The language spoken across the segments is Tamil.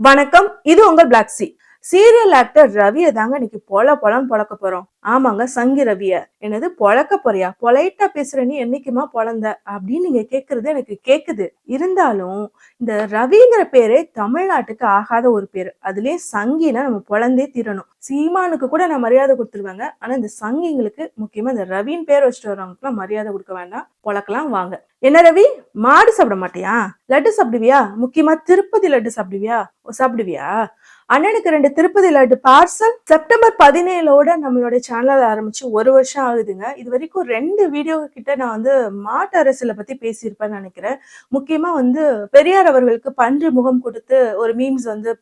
வணக்கம் இது உங்கள் பிளாக் சி சீரியல் ஆக்டர் ரவியை தாங்க இன்னைக்கு பொல பொலன்னு பொழக்க போறோம். ஆமாங்க சங்கி ரவிய. என்னது பொழக்க போறியா? பொலைட்டா பேசுற நீ என்னைக்குமா பொழந்த அப்படின்னு நீங்க கேக்குறது எனக்கு கேக்குது. இருந்தாலும் இந்த ரவிங்கிற பேரே தமிழ்நாட்டுக்கு ஆகாத ஒரு பேரு. அதுலயே சங்கினா நம்ம பொழந்தே தீரணும். சீமானுக்கு கூட நான் மரியாதை கொடுத்துருவாங்க. ஆனா இந்த சங்கிங்களுக்கு முக்கியமா இந்த ரவின்னு பேர் வச்சுட்டு வரவங்களுக்குலாம் மரியாதை கொடுக்க வேண்டாம். பொழக்கலாம் வாங்க. என்ன ரவி? மாடு சாப்பிட மாட்டியா? லட்டு சாப்பிடுவியா? முக்கியமா திருப்பதி லட்டு சாப்பிடுவியா? ஓ, சாப்பிடுவியா? அண்ணனுக்கு ரெண்டு திருப்பதி லட்டு பார்சல் செப்டம்பர் பதினேழோட நம்மளோட சேனல் ஆரம்பிச்சு ஒரு வருஷம் ஆகுதுங்க. இது வரைக்கும் ரெண்டு வீடியோ கிட்ட நான் வந்து மாட்டு அரசியலை பத்தி பேசியிருப்பேன்னு நினைக்கிறேன். முக்கியமா வந்து பெரியார் அவர்களுக்கு பன்று முகம் கொடுத்து ஒரு மீம்ஸ் வந்து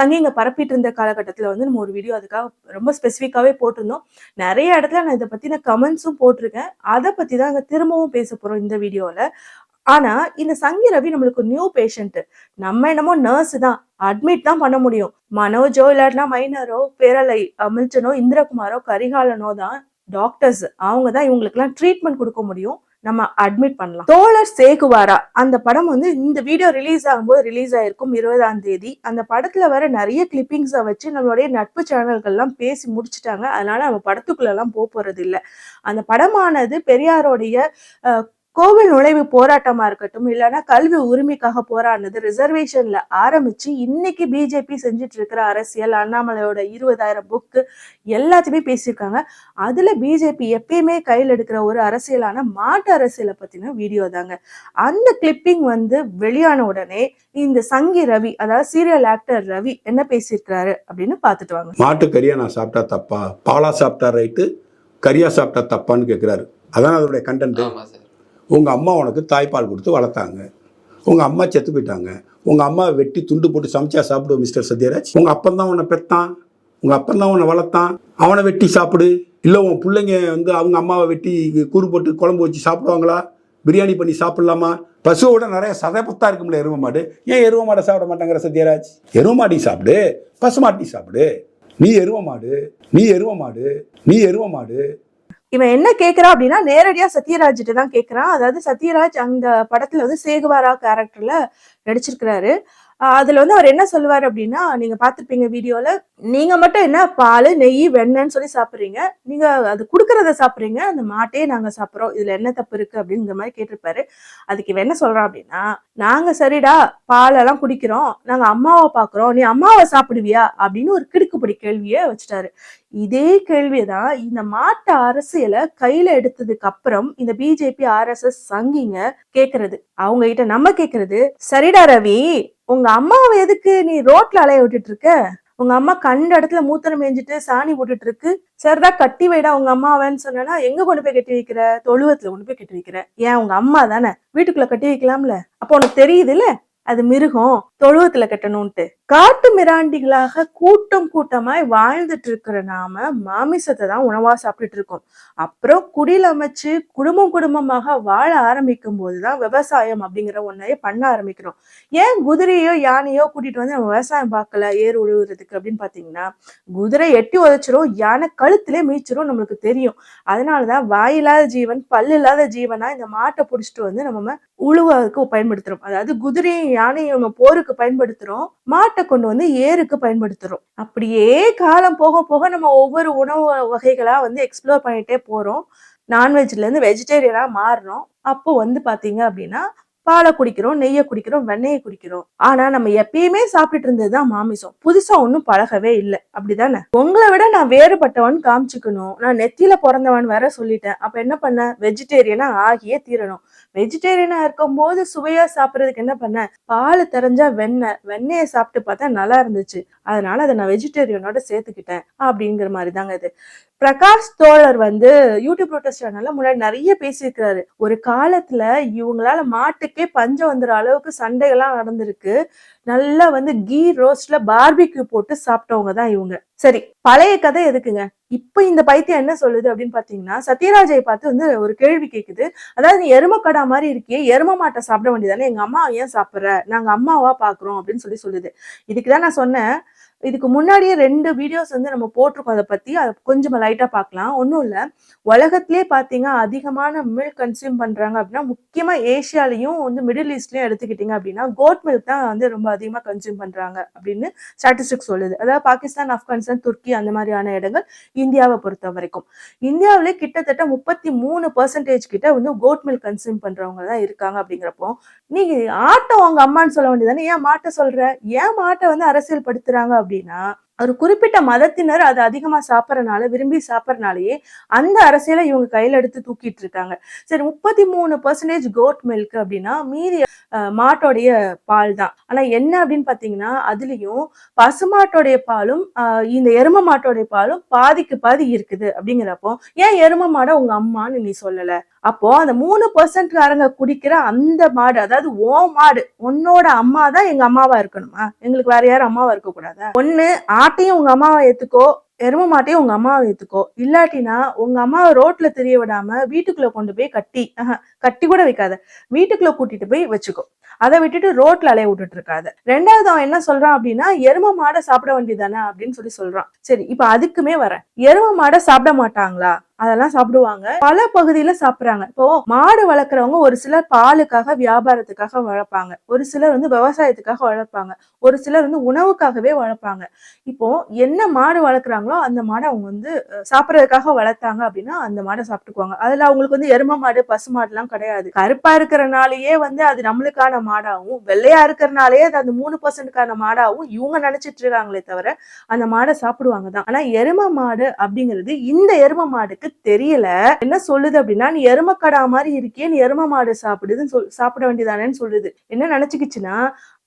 சங்கிங்க பரப்பிட்டு இருந்த காலகட்டத்தில் வந்து நம்ம ஒரு வீடியோ அதுக்காக ரொம்ப ஸ்பெசிஃபிக்காகவே போட்டிருந்தோம். நிறைய இடத்துல நான் இதை பத்தின கமெண்ட்ஸும் போட்டிருக்கேன். அதை பத்தி தான் திரும்பவும் பேச போறோம் இந்த வீடியோவில் ஆனா இந்த சங்கி ரவி நம்மளுக்கு நியூ பேஷண்ட் நம்ம என்னமோ நர்ஸ் தான். அட்மிட் தான் பண்ண முடியும். மனோஜோ இல்லாட்டினா மைனரோ பேரலை மில்டனோ இந்திரகுமாரோ கரிகாலனோ தான் டாக்டர்ஸ் அவங்க தான் இவங்களுக்குலாம் ட்ரீட்மெண்ட் கொடுக்க முடியும். நம்ம அட்மிட் பண்ணலாம். தோழர் சேகுவாரா அந்த படம் வந்து இந்த வீடியோ ரிலீஸ் ஆகும்போது ரிலீஸ் ஆயிருக்கும் இருபதாம் தேதி. அந்த படத்துல வர நிறைய கிளிப்பிங்ஸை வச்சு நம்மளுடைய நட்பு சேனல்கள்லாம் பேசி முடிச்சுட்டாங்க. அதனால நம்ம படத்துக்குள்ள எல்லாம் போக போறது இல்லை அந்த படமானது பெரியாரோடைய கோவில் நுழைவு போராட்டமா இருக்கட்டும் இல்லைன்னா கல்வி உரிமைக்காக போராடினது ரிசர்வேஷன்ல ஆரம்பிச்சு இன்னைக்கு பிஜேபி செஞ்சுட்டு இருக்கிற அரசியல் அண்ணாமலையோட இருபதாயிரம் புக்கு எல்லாத்தையுமே பேசியிருக்காங்க. அதுல பிஜேபி எப்பயுமே கையில் எடுக்கிற ஒரு அரசியலான மாட்டு அரசியலை பத்தின வீடியோ தாங்க. அந்த கிளிப்பிங் வந்து வெளியான உடனே இந்த சங்கி ரவி அதாவது சீரியல் ஆக்டர் ரவி என்ன பேசியிருக்கிறாரு அப்படின்னு பார்த்துட்டு வாங்க. மாட்டு கறியா நான் சாப்பிட்டா தப்பா? பாலா சாப்பிட்டா ரைட்டு கறியா சாப்பிட்டா தப்பான்னு கேட்குறாரு. அதான் அதோடைய கண்டென்ட் ஆமா சார். உங்கள் அம்மா உனக்கு தாய்ப்பால் கொடுத்து வளர்த்தாங்க. உங்கள் அம்மா செத்து போயிட்டாங்க. உங்கள் அம்மா வெட்டி துண்டு போட்டு சமைச்சா சாப்பிடுவோம் மிஸ்டர் சத்யராஜ். உங்கள் அப்பன் தான் உன்னை பெத்தான். உங்கள் அப்பன் தான் உன்னை வளர்த்தான். அவனை வெட்டி சாப்பிடு. இல்லை உன் பிள்ளைங்க வந்து அவங்க அம்மாவை வெட்டி கூறு போட்டு குழம்பு வச்சு சாப்பிடுவாங்களா? பிரியாணி பண்ணி சாப்பிட்லாமா? பசுவோட நிறைய சதைப்பத்தா இருக்கும்ல எருவ மாடு. ஏன் எருவ மாடை சாப்பிட மாட்டாங்கிற சத்யராஜ்? எருவ மாட்டி சாப்பிடு. பசு மாட்டி சாப்பிடு. நீ எருவ மாடு. நீ எருவ மாடு. நீ எருவ மாடு. இவன் என்ன கேட்கறான் அப்படின்னா நேரடியா சத்யராஜ்கிட்ட தான் கேட்கறான் அதாவது சத்யராஜ் அந்த படத்துல வந்து சேகுவாரா கேரக்டர்ல நடிச்சிருக்கிறாரு. அதுல வந்து அவர் என்ன சொல்லுவார் அப்படின்னா நீங்க பாத்திருப்பீங்க வீடியோல நீங்கள் மட்டும் என்ன பால் நெய் வெண்ணன்னு சொல்லி சாப்பிட்றீங்க. நீங்கள் அது கொடுக்குறத சாப்பிட்றீங்க. அந்த மாட்டையே நாங்கள் சாப்பிட்றோம். இதில் என்ன தப்பு இருக்குது அப்படிங்கிற மாதிரி கேட்டிருப்பாரு. அதுக்கு இவன் என்ன சொல்கிறோம் அப்படின்னா நாங்கள் சரிடா பாலெல்லாம் குடிக்கிறோம். நாங்கள் அம்மாவை பார்க்குறோம் நீ அம்மாவை சாப்பிடுவியா? அப்படின்னு ஒரு கிடுக்குப்படி கேள்வியை வச்சுட்டாரு. இதே கேள்வியை தான் இந்த மாட்டு அரசியலை கையில் எடுத்ததுக்கு அப்புறம் இந்த பிஜேபி ஆர்எஸ்எஸ் சங்கிங்க கேட்கறது அவங்க கிட்ட நம்ம கேட்கறது சரிடா ரவி உங்க அம்மாவை எதுக்கு நீ ரோட்ல அலைய விட்டுட்டு இருக்க? உங்க அம்மா கண்ட இடத்துல மூத்தனை மேய்ஞ்சிட்டு சாணி போட்டுட்டு இருக்கு சரிடா கட்டி வைடா உங்க அம்மாவன்னு சொன்னா எங்க கொண்டு போய் கட்டி வைக்கிற? தொழுவத்துல கொண்டு போய் கட்டி வைக்கிற. ஏன் உங்க அம்மா தானே. வீட்டுக்குள்ள கட்டி வைக்கலாம்ல. அப்போ உனக்கு தெரியுது இல்ல அது மிருகம். தொழுவத்துல கட்டணும்ட்டு காட்டு மிராண்டிகளாக கூட்டம் கூட்டமாய் வாழ்ந்துட்டு இருக்கிற நாம மாமிசத்தை தான் உணவா சாப்பிட்டுட்டு இருக்கோம். அப்புறம் குடியில் அமைச்சு குடும்பம் குடும்பமாக வாழ ஆரம்பிக்கும் போதுதான் விவசாயம் அப்படிங்கிற ஒன்றையே பண்ண ஆரம்பிக்கிறோம். ஏன் குதிரையோ யானையோ கூட்டிட்டு வந்து நம்ம விவசாயம் பார்க்கல ஏர் உழுவுறதுக்கு அப்படின்னு பாத்தீங்கன்னா குதிரை எட்டி உதச்சிரும் யானை கழுத்திலே மீச்சிரும் நம்மளுக்கு தெரியும். அதனாலதான் வாயில்லாத ஜீவன் பல்லு இல்லாத ஜீவனா இந்த மாட்டை பிடிச்சிட்டு வந்து நம்ம உழுவதுக்கு பயன்படுத்துறோம். அதாவது குதிரையும் யானையும் நம்ம போருக்கு பயன்படுத்துறோம். மாட்டு கொண்டு வந்து ஏருக்கு பயன்படுத்துறோம். அப்படியே காலம் போக போக நம்ம ஒவ்வொரு உணவு வகைகளா வந்து எக்ஸ்ப்ளோர் பண்ணிட்டே போறோம். நான்வெஜ்ல இருந்து வெஜிடேரியனா மாறுறோம். அப்போ வந்து பாத்தீங்க அப்படின்னா பாலை குடிக்கிறோம் நெய்யை குடிக்கிறோம் வெண்ணெயை குடிக்கிறோம். ஆனா நம்ம எப்பயுமே சாப்பிட்டுட்டு இருந்ததுதான் மாமிசம். புதுசா ஒன்னும் பழகவே இல்லை. அப்படிதானே? உங்களை விட நான் வேறுபட்டவன் காமிச்சுக்கணும். நான் நெத்தியில பிறந்தவன் வேற சொல்லிட்டேன். அப்ப என்ன பண்ண? வெஜிடேரியனா ஆகியே தீரணும். வெஜிடேரியனா இருக்கும் போது சுவையா சாப்பிட்றதுக்கு என்ன பண்ண? பால் தெரிஞ்சா வெண்ணெய் வெண்ணெயை சாப்பிட்டு பார்த்தா நல்லா இருந்துச்சு. அதனால அதை நான் வெஜிடேரியனோட சேர்த்துக்கிட்டேன். அப்படிங்கிற மாதிரி தாங்க இது. பிரகாஷ் தோழர் வந்து யூடியூப் ப்ரோட்டஸ்ட் சேனல்ல முன்னாடி நிறைய பேசியிருக்கிறாரு. ஒரு காலத்துல இவங்களால மாட்டுக்கே பஞ்சம் வந்துற அளவுக்கு சண்டைகள்லாம் நடந்திருக்கு. நல்லா வந்து கீ ரோஸ்ட்ல பார்பிக்யூ போட்டு சாப்பிட்டவங்க தான் இவங்க. சரி பழைய கதை எதுக்குங்க? இப்ப இந்த பைத்தியம் என்ன சொல்லுது அப்படின்னு பாத்தீங்கன்னா சத்யராஜை பார்த்து வந்து ஒரு கேள்வி கேக்குது. அதாவது நீ எருமக்கடா மாதிரி இருக்கியே எரும மாட்டை சாப்பிட வேண்டியதானே? எங்க அம்மா ஏன் சாப்பிடுற? நாங்க அம்மாவா பாக்குறோம் அப்படின்னு சொல்லி சொல்லுது. இதுக்குதான் நான் சொன்னேன். இதுக்கு முன்னாடியே ரெண்டு வீடியோஸ் வந்து நம்ம போட்டிருக்கோம் அதை பற்றி அதை கொஞ்சம் லைட்டாக பார்க்கலாம். ஒன்றும் இல்லை. உலகத்திலே பார்த்தீங்க அதிகமான மில்க் கன்சியூம் பண்ணுறாங்க அப்படின்னா முக்கியமாக ஏஷியாலையும் வந்து மிடில் ஈஸ்ட்லையும் எடுத்துக்கிட்டிங்க அப்படின்னா கோட் மில்க் தான் வந்து ரொம்ப அதிகமாக கன்சியூம் பண்ணுறாங்க அப்படின்னு ஸ்டாட்டிஸ்டிக்ஸ் சொல்லுது. அதாவது பாகிஸ்தான் ஆப்கானிஸ்தான் துர்க்கி அந்த மாதிரியான இடங்கள் இந்தியாவை பொறுத்த வரைக்கும். இந்தியாவிலே கிட்டத்தட்ட முப்பத்தி மூணு பர்சன்டேஜ் கிட்ட வந்து கோட் மில்க் கன்சியூம் பண்ணுறவங்க தான் இருக்காங்க அப்படிங்கிறப்போ நீங்கள் ஆட்டை உங்கள் அம்மான்னு சொல்ல வேண்டியதானே ஏன் மாட்டை சொல்கிற ஏன் மாட்டை வந்து அரசியல் படுத்துகிறாங்க அப்படின்னா ஒரு குறிப்பிட்ட மதத்தினர் அதை அதிகமா சாப்பிட்றனால விரும்பி சாப்பிட்றனாலேயே அந்த அரசியலை இவங்க கையில எடுத்து தூக்கிட்டு இருக்காங்க. சரி முப்பத்தி மூணு பர்சன்டேஜ் கோட் மில்க் அப்படின்னா மீதி மாட்டோடைய பால் தான். ஆனா என்ன அப்படின்னு பாத்தீங்கன்னா அதுலயும் பசுமாட்டோடைய பாலும் ஆஹ், இந்த எரும மாட்டோடைய பாலும் பாதிக்கு பாதி இருக்குது அப்படிங்கிறப்போ ஏன் எரும மாடை உங்க அம்மான்னு நீ சொல்லல? அப்போ அந்த மூணு பர்சன்ட்காரங்க குடிக்கிற அந்த மாடு அதாவது ஓ மாடு உன்னோட அம்மா தான் எங்க அம்மாவா இருக்கணுமா? எங்களுக்கு வேற யாரும் அம்மாவா இருக்க கூடாதா? ஒண்ணு ஆட்டையும் உங்க அம்மாவை ஏத்துக்கோ எரும மாட்டையும் உங்க அம்மாவை ஏத்துக்கோ. இல்லாட்டினா உங்க அம்மாவை ரோட்ல தெரிய விடாம வீட்டுக்குள்ள கொண்டு போய் கட்டி கட்டி கூட வைக்காத. வீட்டுக்குள்ள கூட்டிட்டு போய் வச்சுக்கோ. அதை விட்டுட்டு ரோட்ல அலைய விட்டுட்டு இருக்காத. ரெண்டாவது அவன் என்ன சொல்றான் அப்படின்னா எரும மாடை சாப்பிட வேண்டியதானே அப்படின்னு சொல்லி சொல்றான். சரி இப்ப அதுக்குமே வரேன். எரும மாடை சாப்பிட மாட்டாங்களா? அதெல்லாம் சாப்பிடுவாங்க. பல பகுதியில சாப்பிடுறாங்க. இப்போ மாடு வளர்க்குறவங்க ஒரு சிலர் பாலுக்காக வியாபாரத்துக்காக வளர்ப்பாங்க. ஒரு சிலர் வந்து விவசாயத்துக்காக வளர்ப்பாங்க. ஒரு சிலர் வந்து உணவுக்காகவே வளர்ப்பாங்க. இப்போ என்ன மாடு வளர்க்குறாங்களோ அந்த மாடை அவங்க வந்து சாப்பிட்றதுக்காக வளர்த்தாங்க அப்படின்னா அந்த மாடை சாப்பிட்டுக்குவாங்க. அதுல அவங்களுக்கு வந்து எரும மாடு பசு மாடுலாம் கிடையாது. கருப்பா இருக்கிறனாலேயே வந்து அது நம்மளுக்கான மாடாகவும் வெள்ளையா இருக்கிறனாலேயே அது அந்த மூணு பர்சன்ட்கான மாடாகவும் இவங்க நினைச்சிட்டு இருக்காங்களே தவிர அந்த மாடை சாப்பிடுவாங்க தான். ஆனா எரும மாடு அப்படிங்கிறது இந்த எரும மாடுக்கு தெரியல. என்ன சொல்லுது அப்படின்னா நீ எருமக்கடா மாதிரி இருக்கே நீ எரும மாடு சாப்பிடுதுன்னு சொல் சாப்பிட வேண்டியதானேன்னு சொல்லுது. என்ன நினைச்சுக்கிச்சுன்னா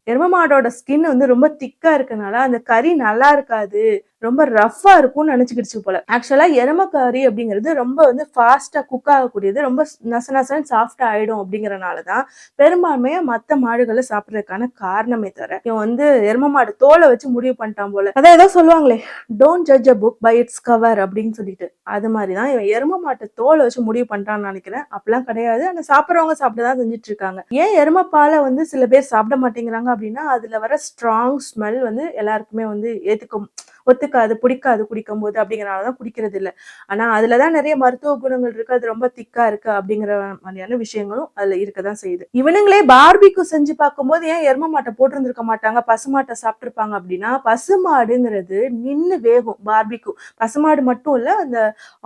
எரும மாடோட ஸ்கின் வந்து ரொம்ப திக்கா இருக்கனால அந்த கறி நல்லா இருக்காது. ரொம்ப ரஃப்பாக இருக்கும்னு நினைச்சுக்கிடுச்சு போல. ஆக்சுவலா எருமக்காரி அப்படிங்கிறது ரொம்ப வந்து ஃபாஸ்டா குக் ஆகக்கூடியது ரொம்ப நச நசன்னு சாஃப்டா ஆயிடும் அப்படிங்கறனாலதான் பெரும்பான்மையா மத்த மாடுகளை சாப்பிட்றதுக்கான காரணமே தவிர இவன் வந்து எரும மாடு தோலை வச்சு முடிவு பண்ணிட்டான் போல. அதான் ஏதோ சொல்லுவாங்களே don't judge a book by its cover அப்படின்னு சொல்லிட்டு. அது மாதிரிதான் இவன் எரும மாட்டை தோலை வச்சு முடிவு பண்ணிட்டான்னு நினைக்கிறேன். அப்படிலாம் கிடையாது. ஆனால் சாப்பிட்றவங்க சாப்பிடதான் செஞ்சுட்டு இருக்காங்க ஏன் எரும பாலை வந்து சில பேர் சாப்பிட மாட்டேங்கிறாங்க அப்படின்னா அதுல வர ஸ்ட்ராங் ஸ்மெல் வந்து எல்லாருக்குமே வந்து ஏற்றுக்கும் ஒத்துக்காது பிடிக்காது குடிக்கும் போது அப்படிங்கறனாலதான் குடிக்கிறது இல்ல ஆனா அதுலதான் நிறைய மருத்துவ குணங்கள் இருக்கு. அது ரொம்ப திக்கா இருக்கு அப்படிங்கிற மாதிரியான விஷயங்களும் அதுல இருக்கதான் செய்யுது. இவனுங்களே பார்பிக்கு செஞ்சு பார்க்கும்போது ஏன் எரும மாட்டை போட்டிருந்திருக்க மாட்டாங்க? பசுமாட்டை சாப்பிட்டிருப்பாங்க அப்படின்னா பசுமாடுங்கிறது நின்னு வேகும் பார்பிக்கு பசுமாடு மட்டும் இல்ல அந்த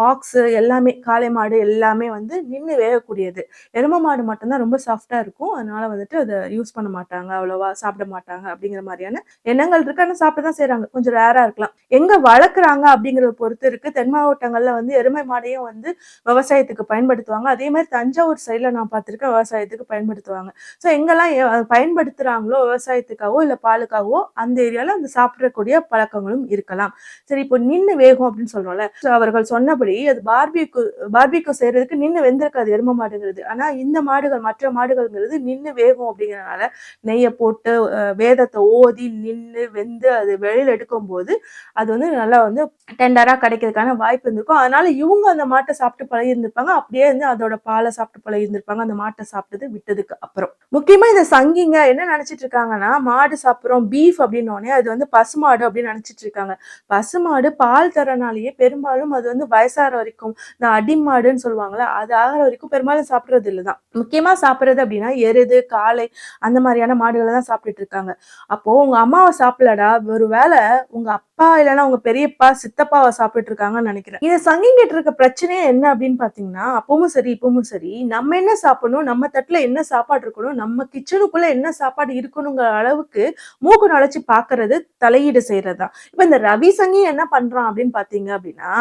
ஆக்ஸ் எல்லாமே காளை மாடு எல்லாமே வந்து நின்னு வேகக்கூடியது. எரும மாடு மட்டும்தான் ரொம்ப சாஃப்டா இருக்கும். அதனால வந்துட்டு அதை யூஸ் பண்ண மாட்டாங்க அவ்வளவா சாப்பிட மாட்டாங்க அப்படிங்கிற மாதிரியான எண்ணங்கள் இருக்கு. ஆனா சாப்பிட தான் செய்றாங்க. கொஞ்சம் ரேரா இருக்கலாம். எங்க வளர்க்குறாங்க அப்படிங்கறத பொறுத்து இருக்கு. தென் மாவட்டங்கள்ல வந்து எருமை மாடையும் வந்து விவசாயத்துக்கு பயன்படுத்துவாங்க. அதே மாதிரி தஞ்சாவூர் சைட்ல நான் பார்த்திருக்கேன் விவசாயத்துக்கு பயன்படுத்துவாங்க. ஸோ எங்கெல்லாம் பயன்படுத்துறாங்களோ விவசாயத்துக்காகவோ இல்ல பாலுக்காகவோ அந்த ஏரியால அந்த சாப்பிடக்கூடிய பழக்கங்களும் இருக்கலாம். சரி இப்போ நின்னு வேகம் அப்படின்னு சொல்றோம்ல. அவர்கள் சொன்னபடி அது பார்பிக்கு பார்பிக்கு செய்யறதுக்கு நின்னு வெந்திருக்காது எரும மாடுங்கிறது. ஆனா இந்த மாடுகள் மற்ற மாடுகள்ங்கிறது நின்னு வேகம் அப்படிங்கறதுனால நெய்யை போட்டு அஹ், வேதத்தை ஓதி நின்னு வெந்து அது வெளியில எடுக்கும் போது அது வந்து நல்லா வந்து டெண்டரா கிடைக்கிறதுக்கான வாய்ப்பு இருந்திருக்கும். அதனால இவங்க அந்த மாட்டை சாப்பிட்டு பழகி இருந்திருப்பாங்க அப்படியே வந்து அதோட பாலை சாப்பிட்டு பழகி இருந்திருப்பாங்க அந்த மாட்டை சாப்பிட்டது விட்டதுக்கு அப்புறம். முக்கியமா இந்த சங்கிங்க என்ன நினைச்சிட்டு இருக்காங்கன்னா மாடு சாப்பிடுறோம் பீஃப் அப்படின்னோடனே அது வந்து பசுமாடு அப்படின்னு நினைச்சிட்டு இருக்காங்க. பசுமாடு பால் தரனாலேயே பெரும்பாலும் அது வந்து வயசாகிற வரைக்கும் இந்த அடிமாடுன்னு சொல்லுவாங்கல்ல அது ஆகிற வரைக்கும் பெரும்பாலும் சாப்பிடுறது இல்லைதான் முக்கியமா சாப்பிடுறது அப்படின்னா எருது காளை அந்த மாதிரியான மாடுகளை தான் சாப்பிட்டுட்டு இருக்காங்க. அப்போ உங்க அம்மாவை சாப்பிடலடா. ஒருவேளை உங்க அப்பா அப்பா இல்லைன்னா உங்க பெரியப்பா சித்தப்பாவை சாப்பிட்டு இருக்காங்கன்னு நினைக்கிறேன். இது சங்கிங்கிட்டு இருக்க பிரச்சனையே என்ன அப்படின்னு பாத்தீங்கன்னா அப்பவும் சரி இப்பவும் சரி நம்ம என்ன சாப்பிடணும் நம்ம தட்டுல என்ன சாப்பாடு இருக்கணும் நம்ம கிச்சனுக்குள்ள என்ன சாப்பாடு இருக்கணுங்கிற அளவுக்கு மூக்கு நுழைச்சு பாக்குறது தலையீடு செய்யறதுதான். இப்ப இந்த ரவி சங்கி என்ன பண்றான் அப்படின்னு பாத்தீங்க அப்படின்னா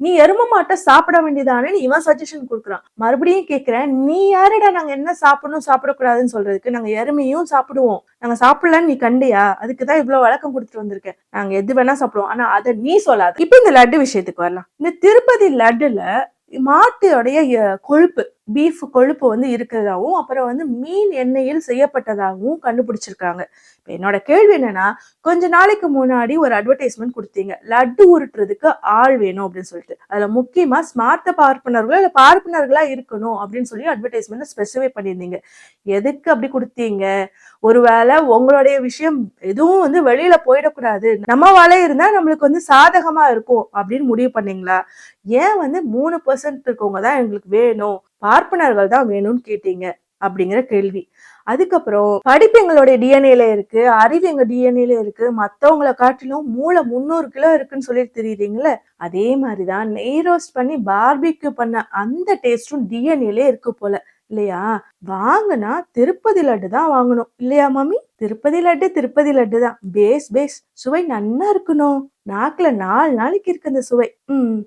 நீ எரும மாட்டை சாப்பிட வேண்டியதானேன்னு இவன் சஜஷன் கொடுக்குறான். மறுபடியும் கேட்கிறேன் நீ யாருடா நாங்க என்ன சாப்பிடணும் சாப்பிடக்கூடாதுன்னு சொல்றதுக்கு நாங்க எருமையும் சாப்பிடுவோம். நாங்க சாப்பிடலன்னு நீ கண்டியா? அதுக்கு தான் இவ்வளவு வழக்கம் கொடுத்துட்டு வந்திருக்கேன். நாங்க எது வேணா சாப்பிடுவோம். ஆனா அதை நீ சொல்லாத. இப்ப இந்த லட்டு விஷயத்துக்கு வரலாம். இந்த திருப்பதி லட்டுல மாட்டுடைய கொழுப்பு பீஃப் கொழுப்பு வந்து இருக்கிறதாவும் அப்புறம் வந்து மீன் எண்ணெயில் செய்யப்பட்டதாகவும் கண்டுபிடிச்சிருக்காங்க. என்னோட கேள்வி என்னன்னா கொஞ்ச நாளைக்கு முன்னாடி ஒரு அட்வர்டைஸ்மெண்ட் கொடுத்தீங்க. லட்டு உருட்டுறதுக்கு ஆள் வேணும் அப்படின்னு சொல்லிட்டு. அதுல முக்கியமா ஸ்மார்த்த பார்ப்பனர்களோ இல்ல பார்ப்பனர்களா இருக்கணும் அப்படின்னு சொல்லி அட்வர்டைஸ்மெண்ட் ஸ்பெசிஃபை பண்ணியிருந்தீங்க. எதுக்கு அப்படி கொடுத்தீங்க? ஒருவேளை உங்களுடைய விஷயம் எதுவும் வந்து வெளியில போயிடக்கூடாது. நம்ம வலை இருந்தா நம்மளுக்கு வந்து சாதகமா இருக்கும் அப்படின்னு முடிவு பண்ணீங்களா? ஏன் வந்து மூணு பர்சன்ட் இருக்கவங்க தான் எங்களுக்கு வேணும்? பார்ப்பனர்கள் தான் வேணும்னு கேட்டீங்க அப்படிங்கிற கேள்வி. அதுக்கப்புறம் படிப்பு எங்களுடைய டிஎன்ஏல இருக்கு அறிவு எங்க டிஎன்ஏல இருக்கு. மத்தவங்களை காட்டிலும் மூளை முந்நூறு கிலோ இருக்குன்னு சொல்லி தெரியுறீங்களே அதே மாதிரிதான் நெய் ரோஸ்ட் பண்ணி பார்பிக்யூ பண்ண அந்த டேஸ்டும் டிஎன்ஏல இருக்கு போல. இல்லையா? வாங்கினா திருப்பதி லட்டு தான் வாங்கணும். இல்லையா மாமி? திருப்பதி லட்டு திருப்பதி லட்டு தான் பேஸ் பேஸ் சுவை நன்னா இருக்கணும். நாக்குல நாலு நாளைக்கு இருக்கு அந்த சுவை. ம்.